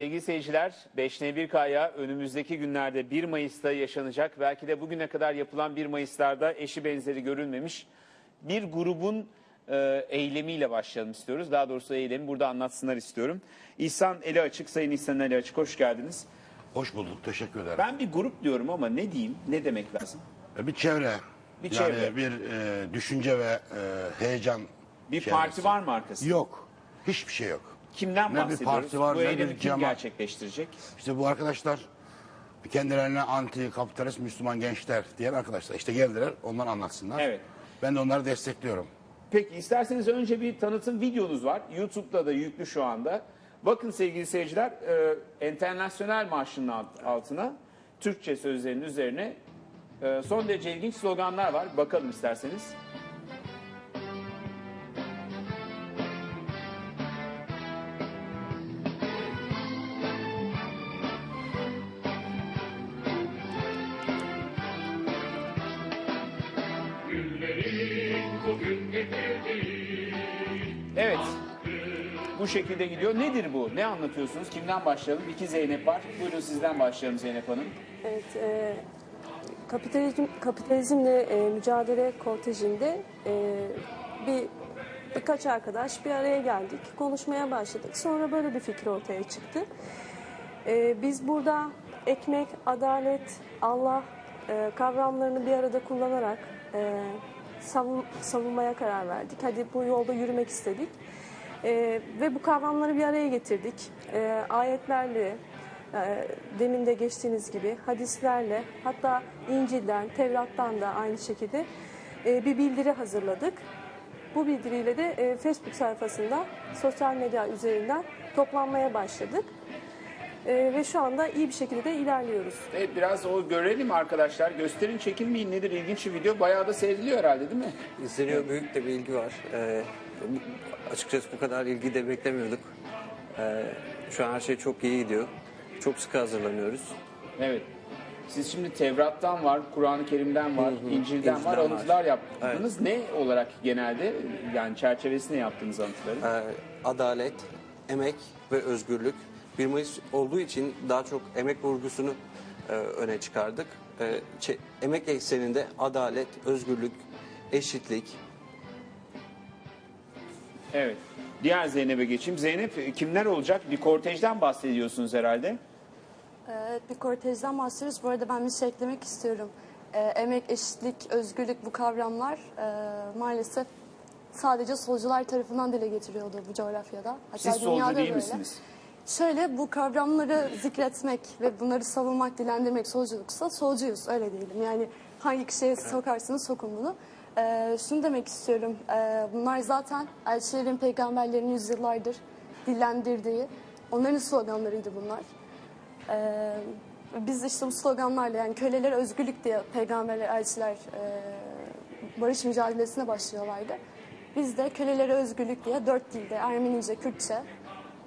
Sevgili seyirciler, 5N1K'ya önümüzdeki günlerde 1 Mayıs'ta yaşanacak, belki de bugüne kadar yapılan 1 Mayıs'larda eşi benzeri görülmemiş bir grubun e, eylemiyle başlayalım istiyoruz. Daha doğrusu eylemi burada anlatsınlar istiyorum. İhsan Eli Açık, Sayın İhsan Eli Açık hoş geldiniz. Hoş bulduk, teşekkür ederim. Ben bir grup diyorum ama ne diyeyim, ne demek lazım? Bir çevre, Bir yani çevre. bir e, düşünce ve e, heyecan Bir çevresi. parti var mı arkasında? Yok, hiçbir şey yok. Kimden Ne bir bahsediyoruz? parti var, Bu ne bir eylemi kim cemaat. gerçekleştirecek? İşte bu arkadaşlar kendilerine anti kapitalist Müslüman gençler diyen arkadaşlar. İşte geldiler, ondan anlatsınlar. Evet. Ben de onları destekliyorum. Peki isterseniz önce bir tanıtım videonuz var. YouTube'da da yüklü şu anda. Bakın sevgili seyirciler, e, Enternasyonel Marşı'nın alt- altına Türkçe sözlerinin üzerine e, son derece ilginç sloganlar var. Bakalım isterseniz. Evet. Bu şekilde gidiyor. Nedir bu? Ne anlatıyorsunuz? Kimden başlayalım? İki Zeynep var. Buyurun sizden başlayalım Zeynep Hanım. Evet, e, kapitalizm kapitalizmle e, mücadele kortejinde e, bir birkaç arkadaş bir araya geldik, konuşmaya başladık. Sonra böyle bir fikir ortaya çıktı. E, biz burada ekmek, adalet, Allah e, kavramlarını bir arada kullanarak e, savun, savunmaya karar verdik. Hadi bu yolda yürümek istedik. E, ve bu kavramları bir araya getirdik. E, ayetlerle, e, demin de geçtiğiniz gibi hadislerle hatta İncil'den, Tevrat'tan da aynı şekilde e, bir bildiri hazırladık. Bu bildiriyle de e, Facebook sayfasında sosyal medya üzerinden toplanmaya başladık. E, ve şu anda iyi bir şekilde de ilerliyoruz. Evet biraz o görelim arkadaşlar. Gösterin çekinmeyin nedir ilginç bir video. Bayağı da seyrediliyor herhalde değil mi? İzleniyor büyük de bir ilgi var. Ee, açıkçası bu kadar ilgi de beklemiyorduk. Ee, şu an her şey çok iyi gidiyor. Çok sıkı hazırlanıyoruz. Evet. Siz şimdi Tevrat'tan var, Kur'an-ı Kerim'den var, İncil'den, İncil'den var, anıtlar yaptınız. Ne olarak genelde yani çerçevesine yaptığınız anıtları? Ee, adalet, emek ve özgürlük. 1 Mayıs olduğu için daha çok emek vurgusunu e, öne çıkardık. Çe- emek ekseninde adalet, özgürlük, eşitlik, Evet. Diğer Zeynep'e geçeyim. Zeynep kimler olacak? Bir kortejden bahsediyorsunuz herhalde. Evet, bir kortejden bahsediyoruz. Bu arada ben bir şey eklemek istiyorum. Ee, emek, eşitlik, özgürlük bu kavramlar e, maalesef sadece solcular tarafından dile getiriyordu bu coğrafyada. Hatta Siz solcu değil böyle. misiniz? Şöyle bu kavramları zikretmek ve bunları savunmak, dilendirmek solculuksa solcuyuz öyle diyelim. Yani hangi kişiye sokarsınız sokun bunu. Ee, şunu demek istiyorum. Ee, bunlar zaten elçilerin, peygamberlerin yüzyıllardır dillendirdiği, onların sloganlarıydı bunlar. Ee, biz işte bu sloganlarla yani köleler özgürlük diye peygamberler, elçiler e, barış mücadelesine başlıyorlardı. Biz de kölelere özgürlük diye dört dilde Ermenice, Kürtçe,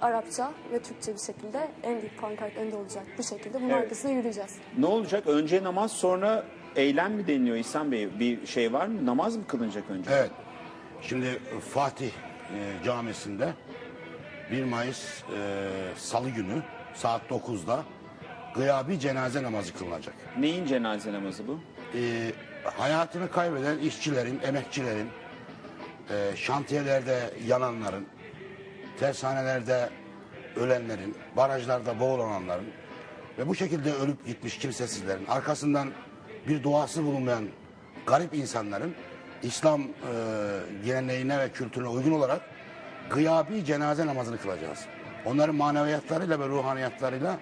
Arapça ve Türkçe bir şekilde en büyük pankart önde olacak bu şekilde bunun Evet. arkasına yürüyeceğiz. Ne olacak? Önce namaz sonra eylem mi deniliyor İhsan Bey? Bir şey var mı? Namaz mı kılınacak önce? Evet, şimdi Fatih e, Camisi'nde 1 Mayıs e, Salı günü saat 9'da gıyabi cenaze namazı kılınacak. Neyin cenaze namazı bu? e, hayatını kaybeden işçilerin, emekçilerin, e, şantiyelerde yananların, tersanelerde ölenlerin, barajlarda boğulanların ve bu şekilde ölüp gitmiş kimsesizlerin arkasından bir duası bulunmayan garip insanların İslam e, geleneğine ve kültürüne uygun olarak gıyabi cenaze namazını kılacağız. Onların maneviyatlarıyla ve ruhaniyatlarıyla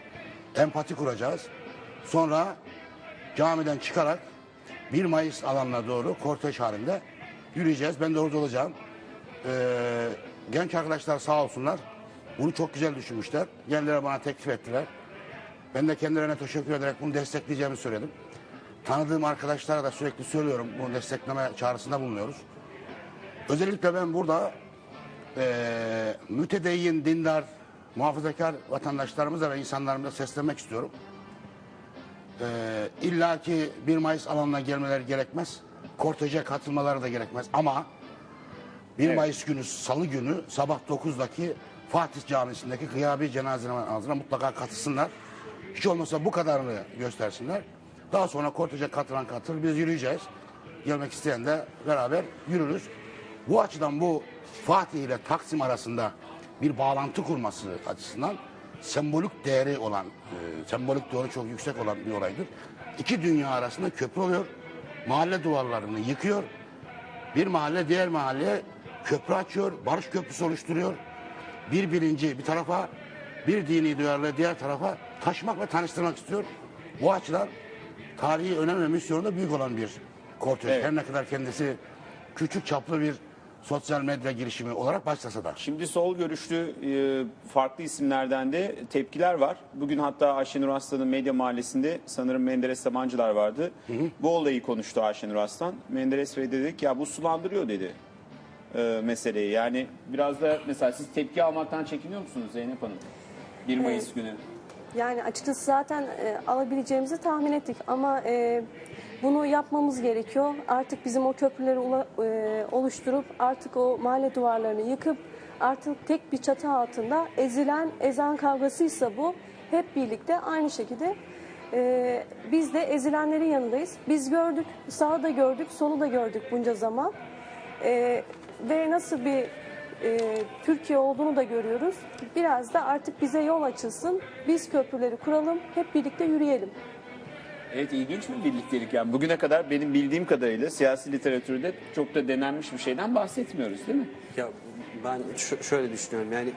empati kuracağız. Sonra camiden çıkarak 1 Mayıs alanına doğru kortej halinde yürüyeceğiz. Ben de orada olacağım. Ee, genç arkadaşlar sağ olsunlar. Bunu çok güzel düşünmüşler. Kendileri bana teklif ettiler. Ben de kendilerine teşekkür ederek bunu destekleyeceğimi söyledim. Tanıdığım arkadaşlara da sürekli söylüyorum. Bunu destekleme çağrısında bulunuyoruz. Özellikle ben burada eee mütedeyyin, dindar, muhafazakar vatandaşlarımıza ve insanlarımıza seslenmek istiyorum. Ee, İlla ki 1 Mayıs alanına gelmeleri gerekmez. Korteje katılmaları da gerekmez. Ama 1 Evet. Mayıs günü, salı günü sabah 9'daki Fatih Camisi'ndeki kıyabi cenaze namazına mutlaka katılsınlar. Hiç olmazsa bu kadarını göstersinler. Daha sonra korteje katılan katıl biz yürüyeceğiz. Gelmek isteyen de beraber yürürüz. Bu açıdan bu Fatih ile Taksim arasında bir bağlantı kurması açısından sembolik değeri olan, e, sembolik değeri çok yüksek olan bir olaydır. İki dünya arasında köprü oluyor. Mahalle duvarlarını yıkıyor. Bir mahalle diğer mahalleye köprü açıyor, barış köprüsü oluşturuyor. Bir bilinci bir tarafa, bir dini duyarlılığı diğer tarafa taşımak ve tanıştırmak istiyor. Bu açıdan tarihi önem ve misyonu da büyük olan bir kortej. Evet. Her ne kadar kendisi küçük çaplı bir sosyal medya girişimi olarak başlasa da. Şimdi sol görüşlü e, farklı isimlerden de tepkiler var. Bugün hatta Ayşenur Aslan'ın Medya Mahallesi'nde sanırım Menderes Sabancılar vardı. Bu olayı konuştu Ayşenur Aslan. Menderes Bey dedi ki ya bu sulandırıyor dedi e, meseleyi. Yani biraz da mesela siz tepki almaktan çekiniyor musunuz Zeynep Hanım? 1 Mayıs günü. Yani açıkçası zaten e, alabileceğimizi tahmin ettik ama e, bunu yapmamız gerekiyor. Artık bizim o köprüleri ula- e, oluşturup artık o mahalle duvarlarını yıkıp artık tek bir çatı altında ezilen ezan kavgasıysa bu hep birlikte aynı şekilde e, biz de ezilenlerin yanındayız. Biz gördük, sağı da gördük, solu da gördük bunca zaman. E, ve nasıl bir e, Türkiye olduğunu da görüyoruz. Biraz da artık bize yol açılsın. Biz köprüleri kuralım, hep birlikte yürüyelim. Evet ilginç bir birliktelik yani. Bugüne kadar benim bildiğim kadarıyla siyasi literatürde çok da denenmiş bir şeyden bahsetmiyoruz değil mi? Ya ben şöyle düşünüyorum yani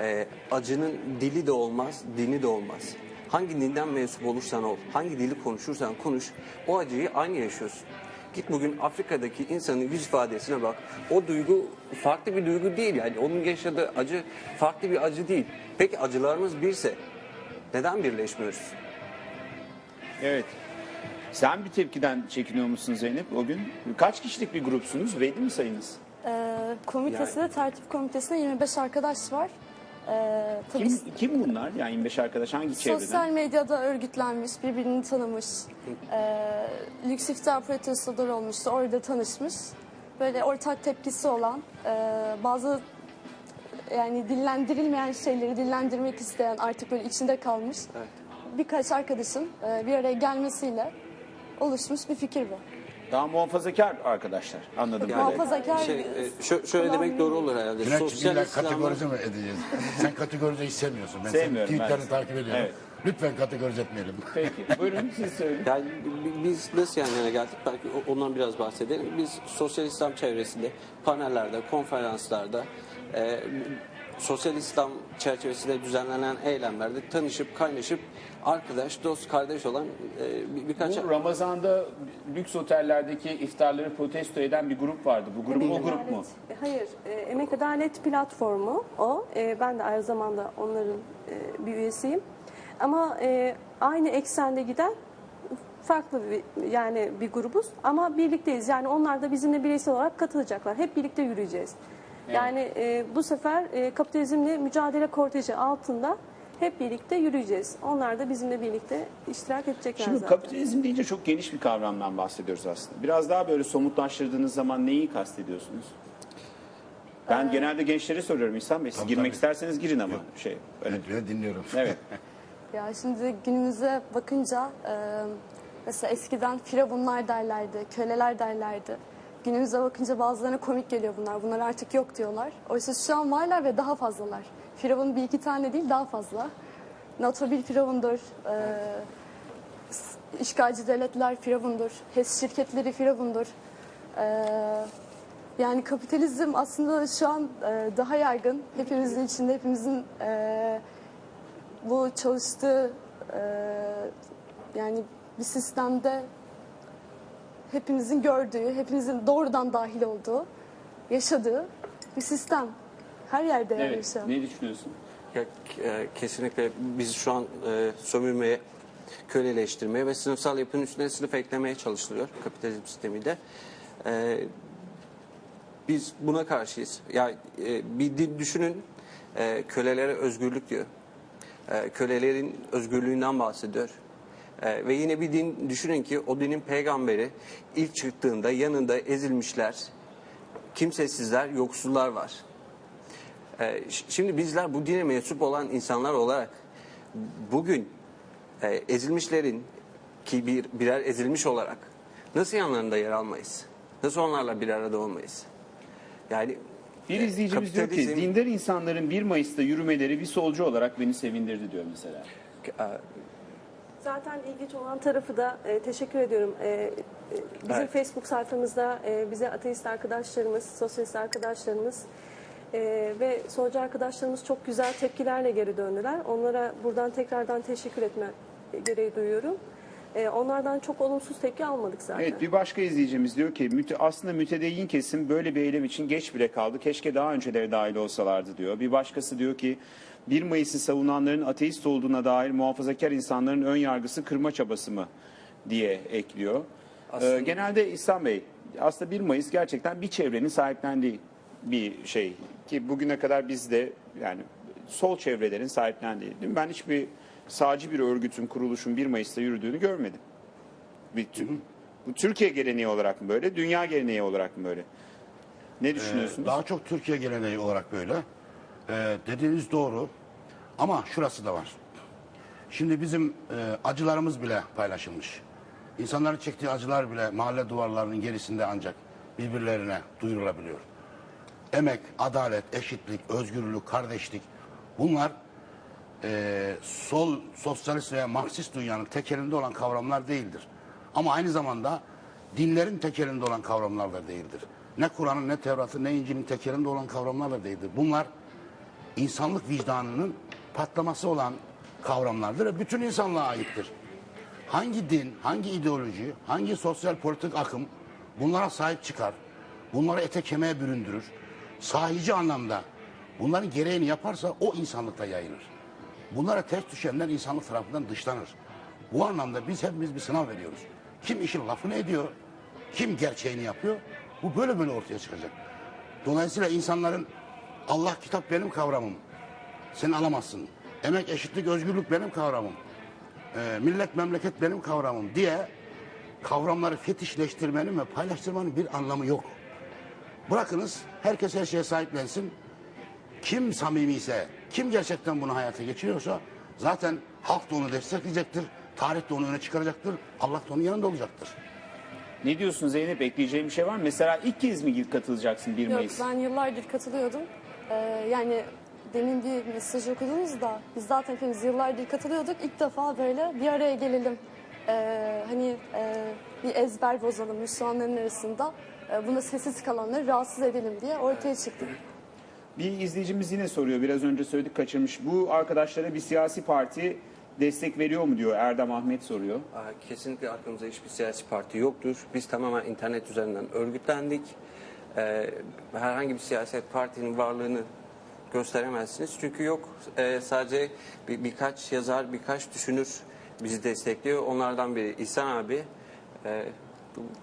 e, acının dili de olmaz, dini de olmaz. Hangi dinden mensup olursan ol, hangi dili konuşursan konuş, o acıyı aynı yaşıyorsun. Git bugün Afrika'daki insanın yüz ifadesine bak. O duygu farklı bir duygu değil yani. Onun yaşadığı acı farklı bir acı değil. Peki acılarımız birse neden birleşmiyoruz? Evet. Sen bir tepkiden çekiniyor musun Zeynep o gün? Kaç kişilik bir grupsunuz? Belli mi sayınız? Ee, komitesinde, tertip komitesinde 25 arkadaş var. Ee, tabii Kim, kim bunlar? Yani 25 arkadaş hangi çevreden? Sosyal medyada örgütlenmiş, birbirini tanımış. Ee, lüks iftar protestoları olmuştu, orada tanışmış. Böyle ortak tepkisi olan, e, bazı yani dillendirilmeyen şeyleri dillendirmek isteyen, artık böyle içinde kalmış birkaç arkadaşın e, bir araya gelmesiyle oluşmuş bir fikir bu. Daha muhafazakar arkadaşlar anladım. Yani Muhafazakar şey, e, şö- şöyle demek doğru olur herhalde. Cüneyt'ciğim Sosyal illa İslam'ın- kategorize mi edeceğiz? Sen kategorizeyi sevmiyorsun. Ben Sevmiyorum senin ben. tweetlerini takip ediyorum. Evet. Lütfen kategorize etmeyelim. Peki buyurun siz söyleyin. Yani bi- biz nasıl yana geldik? Belki o- ondan biraz bahsedelim. Biz sosyal İslam çevresinde, panellerde, konferanslarda, e, sosyal İslam çerçevesinde düzenlenen eylemlerde tanışıp, kaynaşıp, arkadaş, dost, kardeş olan e, bir- birkaç... Bu Ramazan'da lüks otellerdeki iftarları protesto eden bir grup vardı. Bu grup o grup mu? Hayır, e, Emek Adalet Platformu o. E, ben de aynı zamanda onların e, bir üyesiyim. Ama e, aynı eksende giden farklı bir yani bir grubuz ama birlikteyiz. Yani onlar da bizimle bireysel olarak katılacaklar. Hep birlikte yürüyeceğiz. Yani e, bu sefer e, kapitalizmle mücadele korteji altında hep birlikte yürüyeceğiz. Onlar da bizimle birlikte iştirak edecekler Şimdi zaten. kapitalizm deyince çok geniş bir kavramdan bahsediyoruz aslında. Biraz daha böyle somutlaştırdığınız zaman neyi kastediyorsunuz? Ben genelde gençlere soruyorum İhsan Bey. Siz Tabii, girmek tabii. isterseniz girin ama şey. Öyle. Ben dinliyorum. Evet. Ya şimdi günümüze bakınca e, mesela eskiden firavunlar derlerdi, köleler derlerdi. Günümüze bakınca bazılarına komik geliyor bunlar. Bunlar artık yok diyorlar. Oysa şu an varlar ve daha fazlalar. Firavun bir iki tane değil daha fazla. NATO bir firavundur. E, s- işgalci devletler firavundur. HES şirketleri firavundur. E, yani kapitalizm aslında şu an e, daha yaygın. Hepimizin içinde, hepimizin e, bu çalıştığı e, yani bir sistemde hepimizin gördüğü, hepimizin doğrudan dahil olduğu, yaşadığı bir sistem. Her yerde Evet. şu an. Ne düşünüyorsun? Ya, e, kesinlikle biz şu an e, sömürmeye, köleleştirmeye ve sınıfsal yapının üstüne sınıf eklemeye çalışılıyor kapitalizm sistemiyle. E, biz buna karşıyız. Ya e, bir düşünün, e, kölelere özgürlük diyor. E, kölelerin özgürlüğünden bahsediyor. E, ve yine bir din düşünün ki o dinin peygamberi ilk çıktığında yanında ezilmişler, kimsesizler, yoksullar var. Ş- şimdi bizler bu dine mensup olan insanlar olarak bugün e, ezilmişlerin ki bir birer ezilmiş olarak nasıl yanlarında yer almayız? Nasıl onlarla bir arada olmayız? Yani Bir e, izleyicimiz diyor ki dindar insanların 1 Mayıs'ta yürümeleri bir solcu olarak beni sevindirdi diyor mesela. Zaten ilginç olan tarafı da e, teşekkür ediyorum. E, e, bizim Evet. Facebook sayfamızda e, bize ateist arkadaşlarımız, sosyalist arkadaşlarımız e, ve solcu arkadaşlarımız çok güzel tepkilerle geri döndüler. Onlara buradan tekrardan teşekkür etme gereği duyuyorum. E, onlardan çok olumsuz tepki almadık zaten. Evet bir başka izleyicimiz diyor ki müte, aslında mütedeyyin kesim böyle bir eylem için geç bile kaldı. Keşke daha önceleri dahil olsalardı diyor. Bir başkası diyor ki 1 Mayıs'ı savunanların ateist olduğuna dair muhafazakar insanların ön yargısı kırma çabası mı diye ekliyor. Aslında- Ee, genelde İhsan Bey aslında 1 Mayıs gerçekten bir çevrenin sahiplendiği bir şey ki bugüne kadar biz de yani sol çevrelerin sahiplendiği. Değil mi? Ben hiçbir sağcı bir örgütün kuruluşun 1 Mayıs'ta yürüdüğünü görmedim. Bir tü- bu Türkiye geleneği olarak mı böyle, dünya geleneği olarak mı böyle? Ne düşünüyorsunuz? Daha çok Türkiye geleneği olarak böyle. Ee, dediğiniz doğru. Ama şurası da var. Şimdi bizim e, acılarımız bile paylaşılmış. İnsanların çektiği acılar bile mahalle duvarlarının gerisinde ancak birbirlerine duyurulabiliyor. Emek, adalet, eşitlik, özgürlük, kardeşlik bunlar e, sol, sosyalist veya Marksist dünyanın tekelinde olan kavramlar değildir. Ama aynı zamanda dinlerin tekelinde olan kavramlar da değildir. Ne Kur'an'ın, ne Tevrat'ın, ne İncil'in tekelinde olan kavramlar da değildir. Bunlar insanlık vicdanının patlaması olan kavramlardır ve bütün insanlığa aittir. Hangi din, hangi ideoloji, hangi sosyal politik akım bunlara sahip çıkar, bunları ete kemiğe büründürür, sahici anlamda bunların gereğini yaparsa o insanlıkta yayılır. Bunlara ters düşenler insanlık tarafından dışlanır. Bu anlamda biz hepimiz bir sınav veriyoruz. Kim işin lafını ediyor, kim gerçeğini yapıyor, bu böyle böyle ortaya çıkacak. Dolayısıyla insanların Allah kitap benim kavramım, sen alamazsın. Emek, eşitlik, özgürlük benim kavramım. Ee, millet, memleket benim kavramım diye kavramları fetişleştirmenin ve paylaştırmanın bir anlamı yok. Bırakınız herkes her şeye sahiplensin. Kim samimi ise, kim gerçekten bunu hayata geçiriyorsa zaten halk da onu destekleyecektir. Tarih de onu öne çıkaracaktır. Allah da onun yanında olacaktır. Ne diyorsun Zeynep? Ekleyeceğim bir şey var mı? Mesela ilk kez mi katılacaksın 1 Yok Mayıs? ben yıllardır katılıyordum. Ee, yani demin bir mesaj okudunuz da biz zaten hepimiz yıllardır katılıyorduk. İlk defa böyle bir araya gelelim. Ee, hani e, bir ezber bozalım Müslümanların arasında. E, buna sessiz kalanları rahatsız edelim diye ortaya çıktık. Bir izleyicimiz yine soruyor. Biraz önce söyledik kaçırmış. Bu arkadaşlara bir siyasi parti destek veriyor mu diyor. Erdem Ahmet soruyor. Kesinlikle aklımızda hiçbir siyasi parti yoktur. Biz tamamen internet üzerinden örgütlendik. Ee, herhangi bir siyaset partinin varlığını gösteremezsiniz. Çünkü yok. Ee, sadece bir, birkaç yazar, birkaç düşünür bizi destekliyor. Onlardan biri İhsan abi. Ee,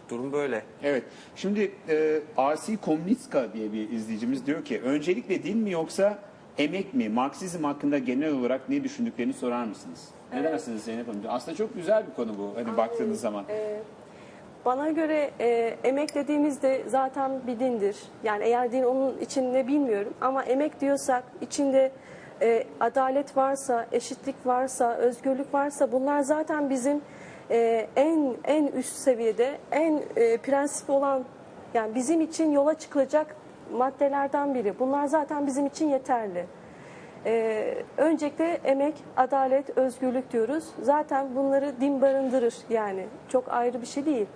durum böyle. Evet. Şimdi e, Asi Komnitska diye bir izleyicimiz diyor ki öncelikle din mi yoksa emek mi? Marksizm hakkında genel olarak ne düşündüklerini sorar mısınız? Ne dersiniz Zeynep Hanım? Aslında çok güzel bir konu bu. Hani baktığınız zaman. Bana göre e, emek dediğimizde zaten bir dindir. Yani eğer din onun içinde bilmiyorum ama emek diyorsak içinde e, adalet varsa, eşitlik varsa, özgürlük varsa bunlar zaten bizim e, en en üst seviyede en e, prensip olan yani bizim için yola çıkılacak maddelerden biri. Bunlar zaten bizim için yeterli. Ee, öncelikle emek, adalet, özgürlük diyoruz. Zaten bunları din barındırır yani. Çok ayrı bir şey değil.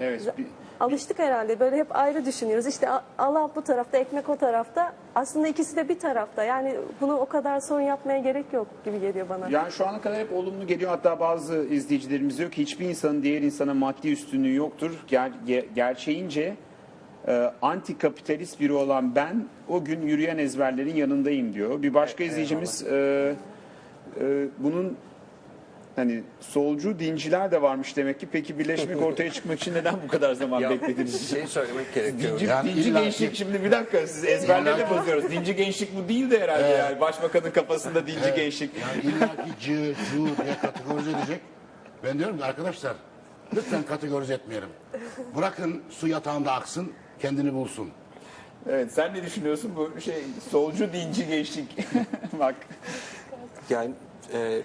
Evet. bir- Alıştık herhalde böyle hep ayrı düşünüyoruz. İşte Allah bu tarafta, ekmek o tarafta. Aslında ikisi de bir tarafta. Yani bunu o kadar sorun yapmaya gerek yok gibi geliyor bana. Yani şu ana kadar hep olumlu geliyor. Hatta bazı izleyicilerimiz diyor ki hiçbir insanın diğer insana maddi üstünlüğü yoktur. Ger- ge- gerçeğince e, anti kapitalist biri olan ben o gün yürüyen ezberlerin yanındayım diyor. Bir başka izleyicimiz e, e, bunun hani solcu dinciler de varmış demek ki. Peki birleşmek ortaya çıkmak için neden bu kadar zaman Ya, beklediniz? şey söylemek gerekiyor. Dinci, Yani dinci ki- gençlik şimdi bir dakika siz ezberleri de İlla ki- bozuyoruz. Dinci gençlik bu değil de herhalde yani. Başbakanın kafasında dinci gençlik. Yani illa ki cı, cu diye kategorize edecek. Ben diyorum ki arkadaşlar lütfen kategorize etmeyelim. Bırakın su yatağında aksın, kendini bulsun. Evet sen ne düşünüyorsun bu şey solcu dinci gençlik? Bak Yani e,